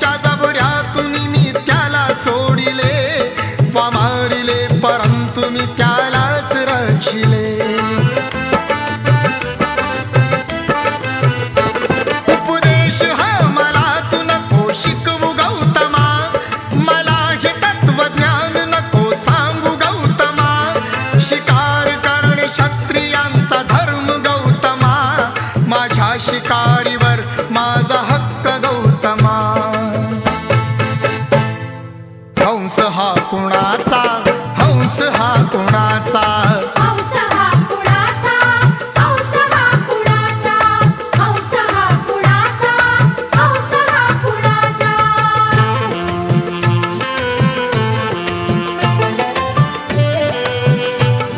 तुमच्या जबड्यातून मी त्याला सोडिले. परंतु मी त्यालाच रक्षिले. शिकवू गौतमा. मला हे तत्वज्ञान नको सांगू गौतमा. शिकार करणे गौतमा. माझ्या शिकारीवर माझा वंश हा कुणाचा?